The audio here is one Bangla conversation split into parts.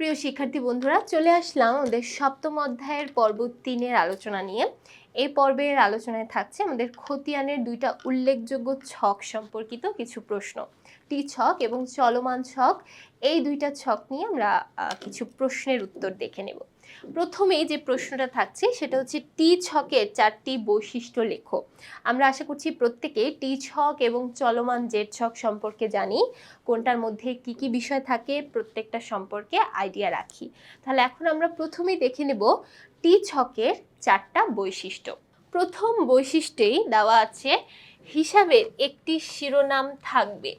প্রিয় শিক্ষার্থী বন্ধুরা, চলে আসলাম আমাদের সপ্তম অধ্যায়ের পর্ব তিনের আলোচনা নিয়ে। এই পর্বের আলোচনায় থাকছে আমাদের খতিয়ানের দুইটা উল্লেখযোগ্য ছক সম্পর্কিত কিছু প্রশ্ন। টি ছক এবং চলমান ছক, এই দুইটা ছক নিয়ে আমরা কিছু প্রশ্নের উত্তর দেখে নেব। প্রথমেই যে প্রশ্নটা থাকছে সেটা হচ্ছে টি ছকের চারটি বৈশিষ্ট্য লেখো। আমরা আশা করছি প্রত্যেকে টি ছক এবং চলমান জেড ছক সম্পর্কে জানি। কোনটার মধ্যে কি কি বিষয় থাকে প্রত্যেকটা সম্পর্কে আইডিয়া রাখি। তাহলে এখন আমরা প্রথমেই দেখে নেব টি ছকের চারটা বৈশিষ্ট্য। প্রথম বৈশিষ্ট্যেই দেওয়া আছে হিসাবের একটি শিরোনাম থাকবে।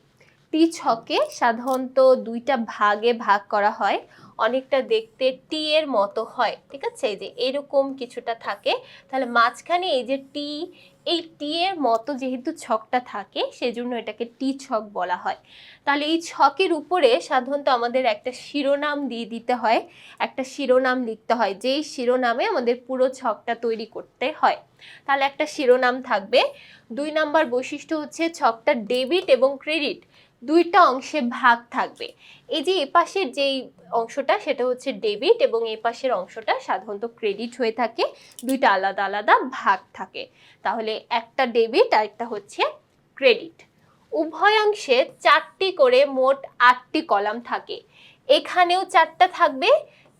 টি ছকে সাধারণত দুইটা ভাগে ভাগ করা হয়। অনেকটা দেখতে টি এর মতো হয়, ঠিক আছে? এই যে এরকম কিছুটা থাকে। তাহলে মাঝখানে এই যে টি এই টি এর মতো যেহেতু ছকটা থাকে, সেজন্য এটাকে টি ছক বলা হয়। তাহলে এই ছকের উপরে সাধারণত আমাদের একটা শিরোনাম দিয়ে দিতে হয়। একটা শিরোনাম লিখতে হয়, যেই শিরোনামে আমাদের পুরো ছকটা তৈরি করতে হয়। তাহলে একটা শিরোনাম থাকবে। দুই নাম্বার বৈশিষ্ট্য হচ্ছে ছকটা ডেবিট এবং ক্রেডিট। দুইটা অংশে ভাগ থাকবে। এই যে এপাশের যেই অংশটা, সেটা হচ্ছে ডেবিট এবং এই পাশের অংশটা সাধারণত ক্রেডিট হয়ে থাকে। দুইটা আলাদা আলাদা ভাগ থাকে। তাহলে একটা ডেবিট আর একটা হচ্ছে ক্রেডিট। উভয় অংশে চারটি করে মোট আটটি কলাম থাকে। এখানেও চারটা থাকবে,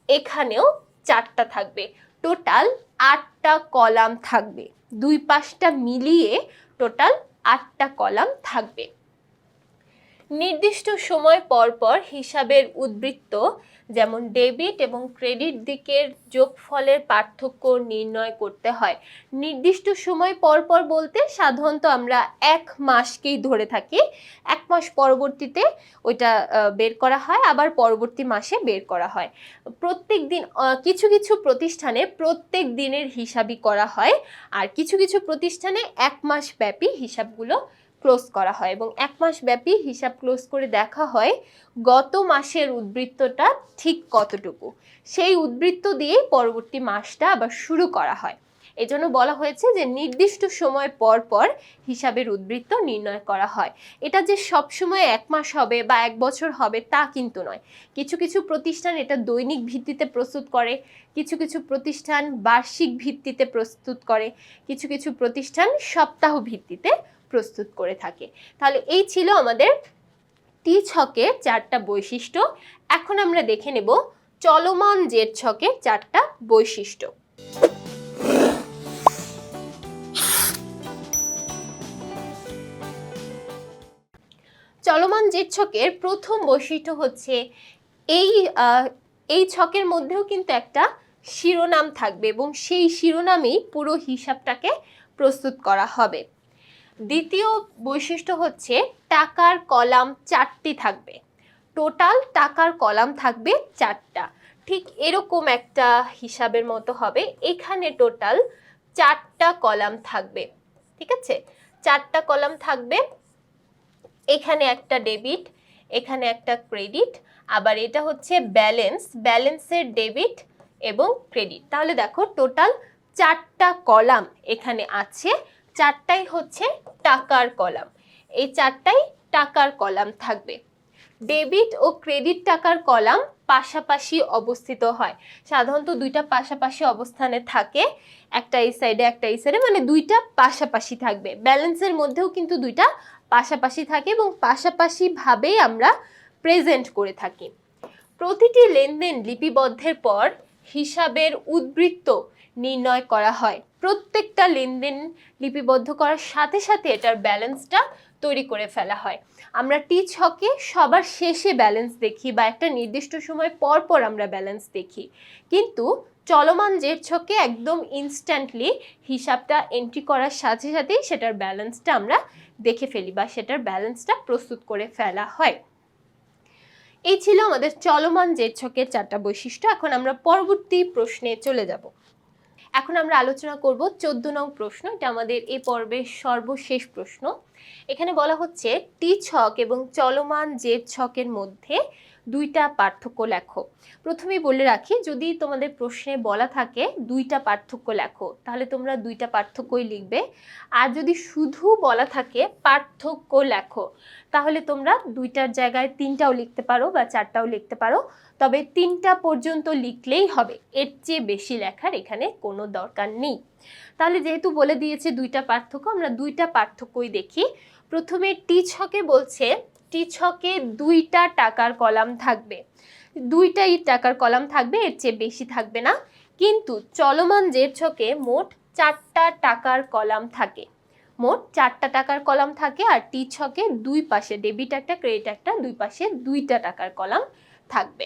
এখানেও চারটা থাকবে। টোটাল আটটা কলাম থাকবে। দুই পাশটা মিলিয়ে টোটাল আটটা কলাম থাকবে। নির্দিষ্ট সময় পর পর হিসাবের উদ্বৃত্ত, যেমন ডেবিট এবং ক্রেডিট দিকের যোগফলের পার্থক্য নির্ণয় করতে হয়। নির্দিষ্ট সময় পর পর বলতে সাধারণত আমরা এক মাসকেই ধরে থাকি। এক মাস পরবর্তীতে ওইটা বের করা হয়, আবার পরবর্তী মাসে বের করা হয়। প্রত্যেক দিন কিছু কিছু প্রতিষ্ঠানে প্রত্যেক দিনের হিসাবই করা হয়। আর কিছু কিছু প্রতিষ্ঠানে এক মাস ব্যাপী হিসাবগুলো ক্লোজ করা হয় এবং এক মাস ব্যাপী হিসাব ক্লোজ করে দেখা হয় গত মাসের উদ্বৃত্তটা ঠিক কতটুকু। সেই উদ্বৃত্ত দিয়েই পরবর্তী মাসটা আবার শুরু করা হয়। এজন্য বলা হয়েছে যে নির্দিষ্ট সময় পর পর হিসাবের উদ্বৃত্ত নির্ণয় করা হয়। এটা যে সব সময় এক মাস হবে বা এক বছর হবে তা কিন্তু নয়। কিছু কিছু প্রতিষ্ঠান এটা দৈনিক ভিত্তিতে প্রস্তুত করে, কিছু কিছু প্রতিষ্ঠান বার্ষিক ভিত্তিতে প্রস্তুত করে, কিছু কিছু প্রতিষ্ঠান সপ্তাহ ভিত্তিতে প্রস্তুত করে থাকে। তাহলে এই ছিল আমাদের টি ছকের চারটা বৈশিষ্ট্য। এখন আমরা দেখে নেব চলমান জেড ছকের চারটা বৈশিষ্ট্য। চলমান জেড ছকের প্রথম বৈশিষ্ট্য হচ্ছে এই এই ছকের মধ্যেও কিন্তু একটা শিরোনাম থাকবে এবং সেই শিরোনামেই পুরো হিসাবটাকে প্রস্তুত করা হবে। দ্বিতীয় বৈশিষ্ট্য হচ্ছে টাকার কলাম চারটি থাকবে। টোটাল টাকার কলাম থাকবে চারটা। ঠিক এরকম একটা হিসাবের মতো হবে। এখানে টোটাল চারটা কলাম থাকবে। ঠিক আছে? চারটা কলাম থাকবে। এখানে একটা ডেবিট এখানে একটা ক্রেডিট আবার এটা হচ্ছে ব্যালেন্স ব্যালেন্সের ডেবিট এবং ক্রেডিট তাহলে দেখো টোটাল চারটা কলাম এখানে আছে। চারটাই হচ্ছে টাকার কলাম। এই চারটাই টাকার কলাম থাকবে। ডেবিট ও ক্রেডিট টাকার কলাম পাশাপাশি অবস্থিত হয়। সাধারণত দুইটা পাশাপাশি অবস্থানে থাকে। একটা এই সাইডে একটা এই সাইডে মানে দুইটা পাশাপাশি থাকবে। ব্যালেন্সের মধ্যেও কিন্তু দুইটা পাশাপাশি থাকে এবং পাশাপাশিভাবেই আমরা প্রেজেন্ট করে থাকি। প্রতিটি লেনদেন লিপিবদ্ধের পর হিসাবের উদ্বৃত্ত নির্ণয় করা হয়। প্রত্যেকটা লেনদেন লিপিবদ্ধ করার সাথে সাথে এটার ব্যালেন্সটা তৈরি করে ফেলা হয়। আমরা টি ছকে সবার শেষে ব্যালেন্স দেখি বা একটা নির্দিষ্ট সময় পর পর আমরা ব্যালেন্স দেখি। কিন্তু চলমান জেড ছকে একদম ইনস্ট্যান্টলি হিসাবটা এন্ট্রি করার সাথে সাথেই সেটার ব্যালেন্সটা আমরা দেখে ফেলি বা সেটার ব্যালেন্সটা প্রস্তুত করে ফেলা হয়। এই ছিল আমাদের চলমান জেড ছকের চারটা বৈশিষ্ট্য। এখন আমরা পরবর্তী প্রশ্নে চলে যাব। এখন আমরা আলোচনা করব চোদ্দ নং প্রশ্ন। এটা আমাদের এ পর্বের সর্বশেষ প্রশ্ন। এখানে বলা হচ্ছে টি ছক এবং চলমান জেড ছকের মধ্যে দুইটা পার্থক্য লেখো। প্রথমেই বলে রাখি, যদি তোমাদের প্রশ্নে বলা থাকে দুইটা পার্থক্য লেখো, তাহলে তোমরা দুইটা পার্থক্যই লিখবে। আর যদি শুধু বলা থাকে পার্থক্য লেখো, তাহলে তোমরা দুইটার জায়গায় তিনটাও লিখতে পারো বা চারটাও লিখতে পারো। তবে তিনটা পর্যন্ত লিখলেই হবে, এর চেয়ে বেশি লেখার এখানে কোনো দরকার নেই। তাহলে যেহেতু বলে দিয়েছে দুইটা পার্থক্য, আমরা দুইটা পার্থক্যই দেখি। প্রথমে টি ছকে বলছে টি ছকে দুইটা টাকার কলাম থাকবে। দুইটাই টাকার কলাম থাকবে, এর চেয়ে বেশি থাকবে না। কিন্তু চলমান জের ছকে মোট চারটা টাকার কলাম থাকে। মোট চারটা টাকার কলাম থাকে আর টি ছকে দুই পাশে, ডেবিট একটা, ক্রেডিট একটা, দুই পাশে দুইটা টাকার কলাম থাকবে।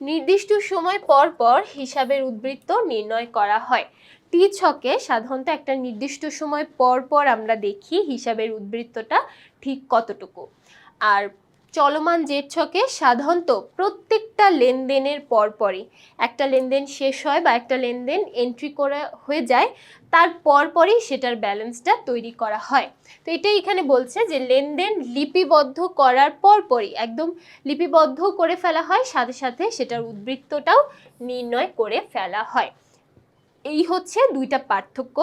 নির্দিষ্ট সময় পর পর হিসাবের উদ্বৃত্ত নির্ণয় করা হয়। টি ছকে সাধারণত একটা নির্দিষ্ট সময় পর পর আমরা দেখি হিসাবের উদ্বৃত্তটা ঠিক কতটুকু। আর চলমান জেট ছকে সাধারণত প্রত্যেকটা লেনদেনের পরপরই একটা লেনদেন শেষ হয় বা একটা লেনদেন এন্ট্রি করা হয়ে যায়, তার পরপরই সেটার ব্যালেন্সটা তৈরি করা হয়। তো এটাই এখানে বলছে যে লেনদেন লিপিবদ্ধ করার পরপরই একদম লিপিবদ্ধ করে ফেলা হয়, সাথে সাথে সেটার উদ্বৃত্তটাও নির্ণয় করে ফেলা হয়। এই হচ্ছে দুইটা পার্থক্য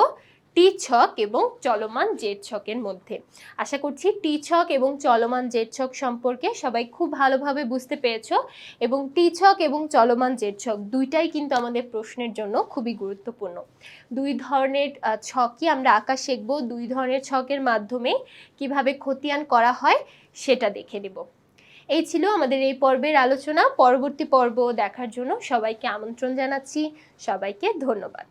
টি ছক এবং চলমান জেড ছকের মধ্যে। আশা করছি টি ছক এবং চলমান জেড ছক সম্পর্কে সবাই খুব ভালোভাবে বুঝতে পেরেছ এবং টি ছক এবং চলমান জেড ছক দুইটাই কিন্তু আমাদের প্রশ্নের জন্য খুবই গুরুত্বপূর্ণ। দুই ধরনের ছকই আমরা আঁকা শিখব, দুই ধরনের ছকের মাধ্যমে কীভাবে খতিয়ান করা হয় সেটা দেখে নেব। এই ছিল আমাদের এই পর্বের আলোচনা। পরবর্তী পর্ব দেখার জন্য সবাইকে আমন্ত্রণ জানাচ্ছি। সবাইকে ধন্যবাদ।